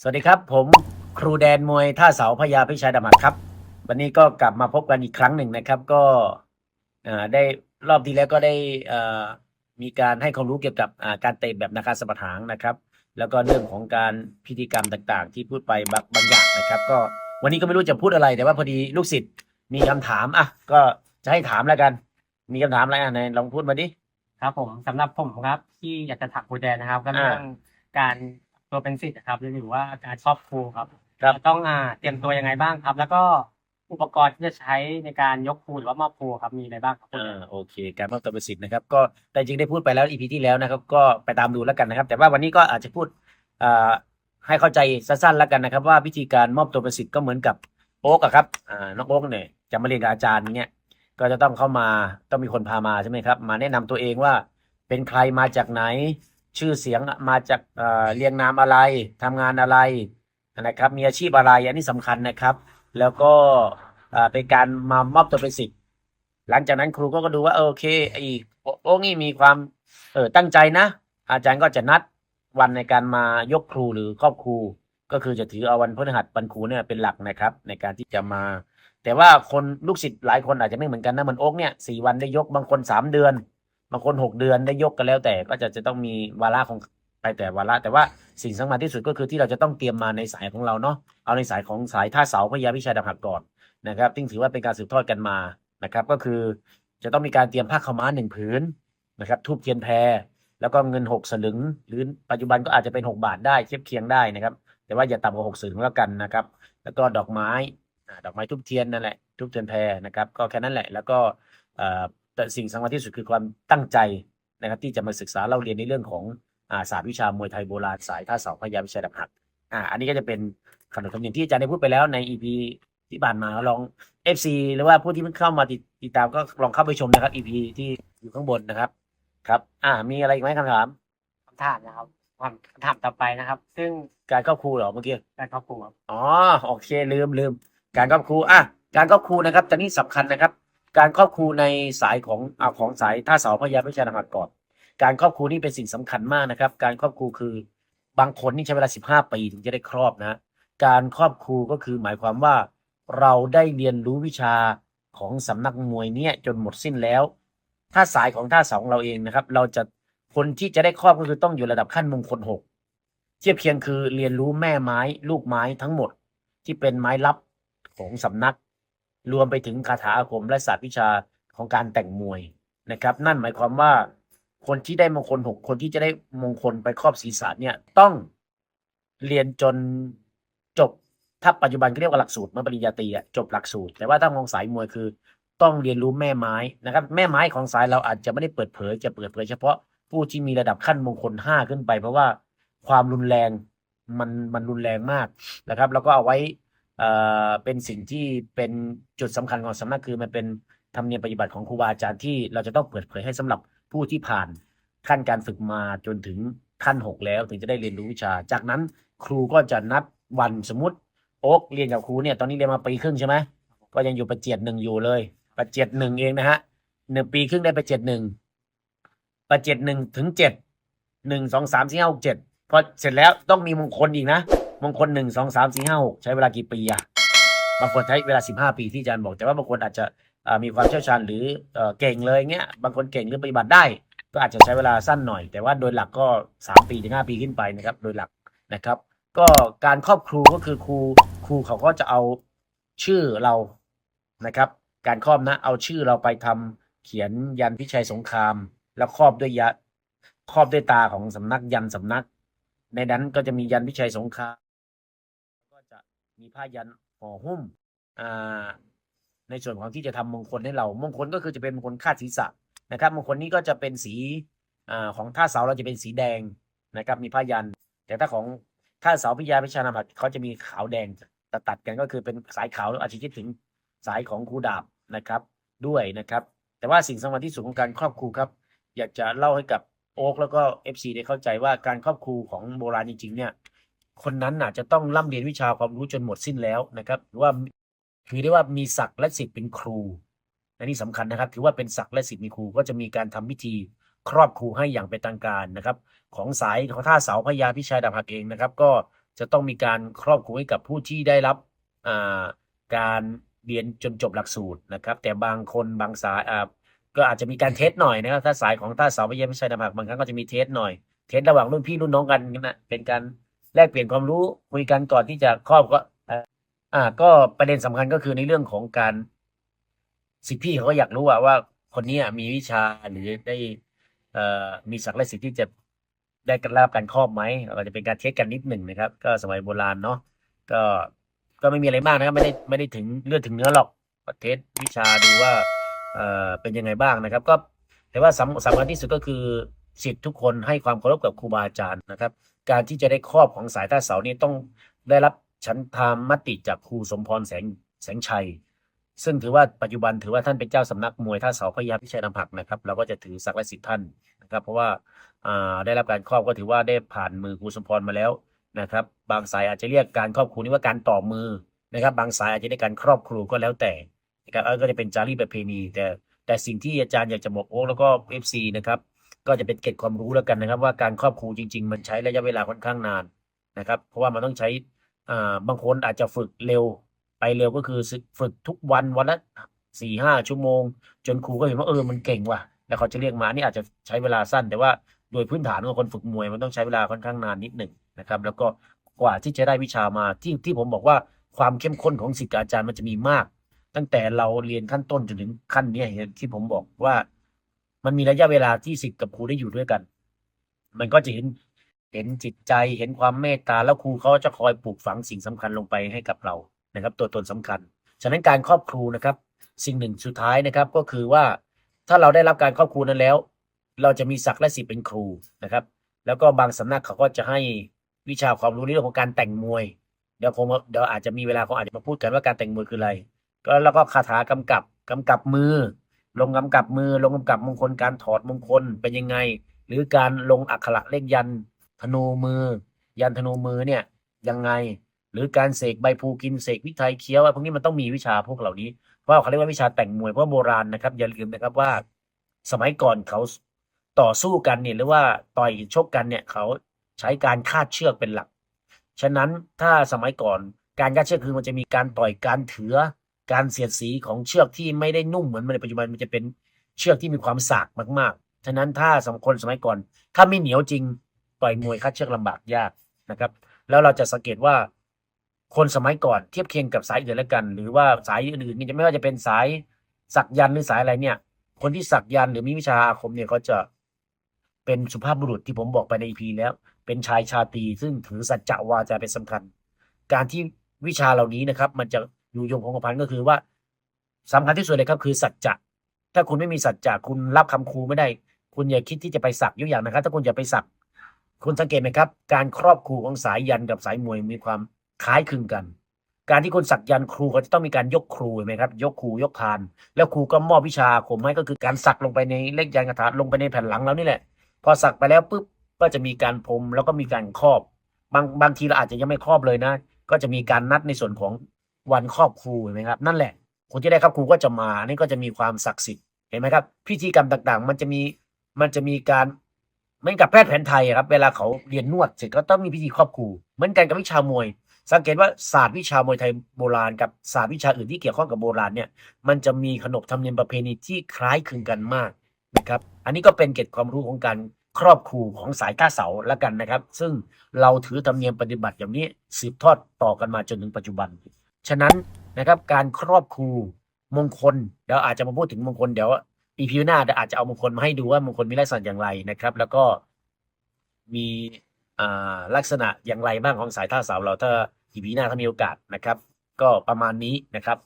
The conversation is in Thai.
สวัสดีครับ ผมครูแดนมวยท่าเสาพญาพิชัยดำหักครับ วันนี้ก็กลับมาพบกันอีกครั้งหนึ่งนะครับ ก็เอ่อได้รอบที่แล้วก็ได้เอ่อมีการให้ความรู้เกี่ยวกับอ่าการเตะแบบนาคาสะบัดหางนะครับ แล้วก็เรื่องของการพิธีกรรมต่าง ๆ ที่พูดไปบางบางอย่างนะครับ ก็วันนี้ก็ไม่รู้จะพูดอะไร แต่ว่าพอดีลูกศิษย์มีคำถามอะก็จะให้ถามแล้วกัน มีคำถามอะไรอะไหนลองพูดมาดิครับผมสำหรับผมครับ ที่อยากจะถักครูแดนนะครับก็เรื่องการ ตัวเป็นสิทธิ์นะครับหรือว่าการครอบครูครับครับ จะต้องอ่าเตรียมตัวยังไงบ้างครับ แล้วก็อุปกรณ์ที่จะใช้ในการยกครูหรือว่ามอบครูครับมีอะไรบ้างครับ อ่าโอเค การมอบตัวเป็นสิทธิ์นะครับ ก็แต่จริงได้พูดไปแล้วอีพีที่แล้วนะครับ ก็ไปตามดูแล้วกันนะครับ แต่ว่าวันนี้ก็อาจจะพูดอ่าให้เข้าใจสั้นๆแล้วกันนะครับ ว่าวิธีการมอบตัวเป็นสิทธิ์ก็เหมือนกับโอ๊กอะครับอ่าน้องโอ๊กเนี่ยจะมาเรียนกับอาจารย์เนี่ยก็จะต้องเข้ามาต้องมีคนพามาใช่ไหมครับ มาแนะนำตัวเองว่าเป็นใครมาจากไหน ชื่อเสียงมาจากเรียงนามอะไรทำงานอะไรนะครับ มีอาชีพอะไรอันนี้สำคัญนะครับ แล้วก็เป็นการมามอบตัวเป็นสิทธิ์หลังจากนั้นครูก็ก็ดูว่าโอเคไอ้โอ้นี่มีความเออตั้งใจนะ อาจารย์ก็จะนัดวันในการมายกครูหรือครอบครูก็คือจะถือเอาวันพฤหัสวันครูเนี่ยเป็นหลักนะครับ ในการที่จะมา แต่ว่าคนลูกศิษย์หลายคนอาจจะไม่เหมือนกันนะเหมือนโอ๊กเนี่ยสี่วันได้ยกบางคนสามเดือน บางคนหกเดือนได้ยกกันแล้วแต่ก็จะจะต้องมีวาระของไปแต่วาระแต่ว่าสิ่งสำคัญที่สุดก็คือที่เราจะต้องเตรียมมาในสายของเราเนาะเอาในสายของสายท่าเสาพญาวิชัยดำหักก่อนนะครับซึ่งถือว่าเป็นการสืบทอดกันมานะครับ ก็คือจะต้องมีการเตรียมผ้าขาวม้าหนึ่งผืนนะครับทูบเทียนแพรแล้วก็เงินหกสลึง หรือปัจจุบันก็อาจจะเป็นหกบาทได้เทียบเคียงได้นะครับ แต่ว่าอย่าต่ำกว่าหกสลึงแล้วกันนะครับ แล้วก็ดอกไม้ดอกไม้ทูบเทียนนั่นแหละทูบเทียนแพรนะครับ ก็แค่นั้นแหละแล้วก็ แต่สิ่งสำคัญที่สุดคือความตั้งใจนะครับที่จะมาศึกษาเราเรียนในเรื่องของอ่าศาสตร์วิชามวยไทยโบราณสายท่าเสาพญาวิชัยดำหักอ่าอันนี้ก็จะเป็นขนบธรรมเนียมที่อาจารย์ได้พูดไปแล้วในอีพีที่ผ่านมาลอง FC หรือว่าผู้ที่เพิ่งเข้ามาติดติดตามก็ลองเข้าไปชมนะครับ EP ที่อยู่ข้างบนนะครับ ครับ อ่า มีอะไรอีกไหมคำถามคำถามนะครับคำถามต่อไปนะครับ ซึ่งการครอบครูเหรอเมื่อกี้การครอบครูครับอ๋อโอเคลืมลืมการครอบครูอะการครอบครูนะครับตอนนี้สำคัญนะครับ การครอบครูในสายของอ่าของสายท่าเสาพญาพิชัยนหักก่อน การครอบครูนี่เป็นสิ่งสำคัญมากนะครับ การครอบครูคือบางคนนี่ใช้เวลาสิบห้าปีถึงจะได้ครอบนะ การครอบครูก็คือหมายความว่าเราได้เรียนรู้วิชาของสำนักมวยเนี่ยจนหมดสิ้นแล้ว ถ้าสายของท่าสองเราเองนะครับ เราจะคนที่จะได้ครอบก็คือต้องอยู่ระดับขั้นมงคลหกเทียบเคียงคือเรียนรู้แม่ไม้ ลูกไม้ทั้งหมดที่เป็นไม้ลับของสำนัก รวมไปถึงคาถาอาคมและศาสตร์วิชาของการแต่งมวยนะครับ นั่นหมายความว่าคนที่ได้มงคลหกคนที่จะได้มงคลไปครอบศีรษะเนี่ยต้องเรียนจนจบถ้าปัจจุบันก็เรียกว่าหลักสูตรเมื่อปริญญาตรีอะจบหลักสูตร แต่ว่าถ้ามองสายมวยคือ ต้องเรียนรู้แม่ไม้นะครับ แม่ไม้ของสายเราอาจจะไม่ได้เปิดเผย จะเปิดเผยเฉพาะผู้ที่มีระดับขั้นมงคลห้าขึ้นไป เพราะว่าความรุนแรงมันมันรุนแรงมากนะครับ แล้วก็เอาไว้ เอ่อเป็นสิ่งที่เป็นจุดสำคัญของสำนักคือมันเป็นธรรมเนียมปฏิบัติของครูบาอาจารย์ที่เราจะต้องเปิดเผยให้สำหรับผู้ที่ผ่านขั้นการฝึกมาจนถึงขั้นหกแล้วถึงจะได้เรียนรู้วิชา จากนั้นครูก็จะนัดวันสมมติโอ๊กเรียนกับครูเนี่ยตอนนี้เรียนมาปีครึ่งใช่ไหมก็ยังอยู่ประเจียดหนึ่งอยู่เลย ประเจียดหนึ่งเองนะฮะหนึ่งปีครึ่งได้ประเจียดหนึ่งประเจียดหนึ่งถึงเจ็ดหนึ่งสองสามสี่ห้าหกเจ็ดพอเสร็จแล้วต้องมีมงคลอีกนะ มงคลหนึ่งสองสามสี่ห้าหกใช้เวลากี่ปีอะบางคนใช้เวลาสิบห้าปีที่อาจารย์บอก แต่ว่าบางคนอาจจะมีความเชี่ยวชาญหรือเอ่อเก่งเลยเงี้ยบางคนเก่งหรือปฏิบัติได้ ก็อาจจะใช้เวลาสั้นหน่อย แต่ว่าโดยหลักก็สามปีถึงห้าปีขึ้นไปนะครับ โดยหลักนะครับ ก็การครอบครูก็คือครูครูเขาก็จะเอาชื่อเรานะครับ การครอบนะเอาชื่อเราไปทำเขียนยันพิชัยสงคราม แล้วครอบด้วยยะครอบด้วยตาของสำนักยันสำนัก ในนั้นก็จะมียันพิชัยสงคราม มีผ้ายันห่อหุ้มอ่าในส่วนของที่จะทำมงคลให้เรา มงคลก็คือจะเป็นมงคลคาดศีรษะนะครับ มงคลนี้ก็จะเป็นสีอ่าของท่าเสาเราจะเป็นสีแดงนะครับ มีผ้ายัน แต่ถ้าของท่าเสาพิยาพิชานาผัดเขาจะมีขาวแดงตัดตัดกันก็คือเป็นสายขาวแล้วอาจจะคิดถึงสายของครูดาบนะครับ ด้วยนะครับ แต่ว่าสิ่งสำคัญที่สุดของการครอบครูครับ อยากจะเล่าให้กับโอ๊กแล้วก็เอฟซีได้เข้าใจว่าการครอบครูของโบราณจริงๆเนี่ย คนนั้นน่ะจะต้องร่ำเรียนวิชาความรู้จนหมดสิ้นแล้วนะครับหรือว่าถือได้ว่ามีศักดิ์และสิทธิ์เป็นครูอันนี้สำคัญนะครับ ถือว่าเป็นศักดิ์และสิทธิ์มีครูก็จะมีการทำพิธีครอบครูให้อย่างเป็นทางการนะครับ ของสายของท่าเสาพญาพิชัยดาบหักเองนะครับ ก็จะต้องมีการครอบคลุมให้กับผู้ที่ได้รับาการเรียนจนจบหลักสูตรนะครับ แต่บางคนบางสายก็อาจจะมีการเทสหน่อยนะครับถ้าสายของท่าเสาวิทยาวิชัยนภักบางครั้งก็จะมีเทสหน่อย เทสระหว่างรุ่นพี่รุ่นน้องกันนะเป็นการ แลกเปลี่ยนความรู้คุยกันก่อนที่จะครอบก็อ่า ก็ประเด็นสำคัญก็คือในเรื่องของการ สิทธิพี่เขาก็อยากรู้ว่าว่าคนนี้มีวิชาหรือได้เอ่อมีศักดิ์และสิทธิ์ที่จะได้กระับการครอบไหมเราจะเป็นการเทสกันนิดหนึ่งนะครับ ก็สมัยโบราณเนาะก็ก็ไม่มีอะไรมากนะครับไม่ได้ไม่ได้ถึงเลือดถึงเนื้อหรอกก็เทสวิชาดูว่าเอ่อเป็นยังไงบ้างนะครับ ก็แต่ว่าสำสำคัญที่สุดก็คือสิทธิ์ทุกคนให้ความเคารพกับครูบาอาจารย์นะครับ การที่จะได้ครอบของสายท่าเสานี่ต้องได้รับฉันทามมติจากครูสมพรแสงแสงชัย ซึ่งถือว่าปัจจุบันถือว่าท่านเป็นเจ้าสำนักมวยท่าเสาพยาพิชัยนำผักนะครับ เราก็จะถือศักดิ์และสิทธิ์ท่านนะครับ เพราะว่าาได้รับการครอบก็ถือว่าได้ผ่านมือครูสมพรมาแล้วนะครับ บางสายอาจจะเรียกการครอบครูนี้ว่าการต่อมือนะครับ บางสายอาจจะได้การครอบครูก็แล้วแต่นะครับก็จะเป็นจารีตประเพณีแต่แต่สิ่งที่อาจารย์อยากจะบอกโอ้แล้วก็เอฟซีนะครับ ก็จะเป็นเก็ดความรู้แล้วกันนะครับ ว่าการครอบครูจริง ๆ มันใช้ระยะเวลาค่อนข้างนานนะครับ เพราะว่ามันต้องใช้อ่าบางคนอาจจะฝึกเร็วไปเร็วก็คือฝึกทุกวันวันละสี่ห้าชั่วโมง จนครูก็เห็นว่าเออมันเก่งว่ะ แล้วเขาจะเรียกมานี่อาจจะใช้เวลาสั้น แต่ว่าโดยพื้นฐานของคนฝึกมวยมันต้องใช้เวลาค่อนข้างนานนิดหนึ่งนะครับ แล้วก็กว่าที่จะได้วิชามาที่ที่ผมบอกว่าความเข้มข้นของศิษย์อาจารย์มันจะมีมาก ตั้งแต่เราเรียนขั้นต้นจนถึงขั้นเนี้ยเห็นที่ผมบอกว่า มันมีระยะเวลาที่ศิษย์กับครูได้อยู่ด้วยกัน มันก็จะเห็นเห็นจิตใจเห็นความเมตตาแล้วครูเขาจะคอยปลูกฝังสิ่งสำคัญลงไปให้กับเรานะครับ ตัวตนสำคัญ ฉะนั้นการครอบครูนะครับ สิ่งหนึ่งสุดท้ายนะครับ ก็คือว่าถ้าเราได้รับการครอบครูนั้นแล้ว เราจะมีศักดิ์และสิทธิ์เป็นครูนะครับ แล้วก็บางสำนักเขาก็จะให้วิชาความรู้ในเรื่องของการแต่งมวย เดี๋ยวคงเดี๋ยวอาจจะมีเวลาเขาอาจจะมาพูดกันว่าการแต่งมวยคืออะไรก็แล้วก็คาถากำกับกำกับมือ ลงกำกับมือลงกำกับมงคลการถอดมงคลเป็นยังไง หรือการลงอักขระเลขยันธนูมือ ยันธนูมือเนี่ยยังไง หรือการเสกใบพลูกินเสกวิไทยเคี้ยวอะไรพวกนี้มันต้องมีวิชาพวกเหล่านี้เพราะเขาเรียกว่าวิชาแต่งมวยเพราะโบราณนะครับอย่าลืมนะครับว่า สมัยก่อนเขาต่อสู้กันเนี่ยหรือว่าต่อยชกกันเนี่ยเขาใช้การคาดเชือกเป็นหลัก ฉะนั้นถ้าสมัยก่อนการคาดเชือกคือมันจะมีการต่อยการเถือ การเสียดสีของเชือกที่ไม่ได้นุ่มเหมือนในปัจจุบันมันจะเป็นเชือกที่มีความสากมากๆ ฉะนั้นถ้าสมคนสมัยก่อน ถ้าไม่เหนียวจริงต่อยมวยคาดเชือกลำบากยากนะครับ แล้วเราจะสังเกตว่า คนสมัยก่อนเทียบเคียงกับสายอื่นแล้วกัน หรือว่าสายอื่นๆนี่จะไม่ว่าจะเป็นสายสักยันหรือสายอะไรเนี่ย คนที่สักยันหรือมีวิชาอาคมเนี่ยเขาจะเป็นสุภาพบุรุษที่ผมบอกไปในอีพีแล้ว เป็นชายชาตรีซึ่งถือสัจจะวาจาเป็นสำคัญ การที่วิชาเหล่านี้นะครับ มันจะ อยู่ยงคงกระพันก็คือว่าสำคัญที่สุดเลยครับคือสัจจะถ้าคุณไม่มีสัจจะคุณรับคำครูไม่ได้ คุณอย่าคิดที่จะไปสักยกอย่างนะครับ ถ้าคุณอย่าไปสัก คุณสังเกตไหมครับ การครอบครูของสายยันกับสายมวยมีความคล้ายคลึงกัน การที่คนสักยันครูเขาจะต้องมีการยกครูไหมครับ ยกครูยกคาน แล้วครูก็มอบวิชาอาคมให้ก็คือการสักลงไปในเลขยันคาถาลงไปในแผ่นหลังแล้วนี่แหละ พอสักไปแล้วปุ๊บก็จะมีการพรมแล้วก็มีการครอบ บางบางทีเราอาจจะยังไม่ครอบเลยนะ ก็จะมีการนัดในส่วนของ วันครอบครูเห็นไหมครับ นั่นแหละ คนที่ได้ครอบครูก็จะมานี่ก็จะมีความศักดิ์สิทธิ์เห็นไหมครับ พิธีกรรมต่างๆ มันจะมีมันจะมีการเหมือนกับแพทย์แผนไทยครับ เวลาเขาเรียนนวดเสร็จก็ต้องมีพิธีครอบครูเหมือนกันกับวิชามวย สังเกตว่าศาสตร์วิชามวยไทยโบราณกับศาสตร์วิชาอื่นที่เกี่ยวข้องกับโบราณเนี่ย มันจะมีขนบธรรมเนียมประเพณีที่คล้ายคลึงกันมากนะครับ อันนี้ก็เป็นเกร็ดความรู้ของการครอบครูของสายท่าเสาแล้วกันนะครับ ซึ่งเราถือธรรมเนียมปฏิบัติอย่างนี้สืบทอดต่อกันมาจนถึงปัจจุบัน ฉะนั้นนะครับการครอบครูมงคลเดี๋ยวอาจจะมาพูดถึงมงคลเดี๋ยวอีพีหน้าอาจจะเอามงคลมาให้ดูว่ามงคลมีลักษณะอย่างไรนะครับ แล้วก็มีลักษณะอย่างไรบ้างของสายท่าเสาเราถ้าอีพีหน้าถ้ามีโอกาสนะครับ ก็ประมาณนี้นะครับ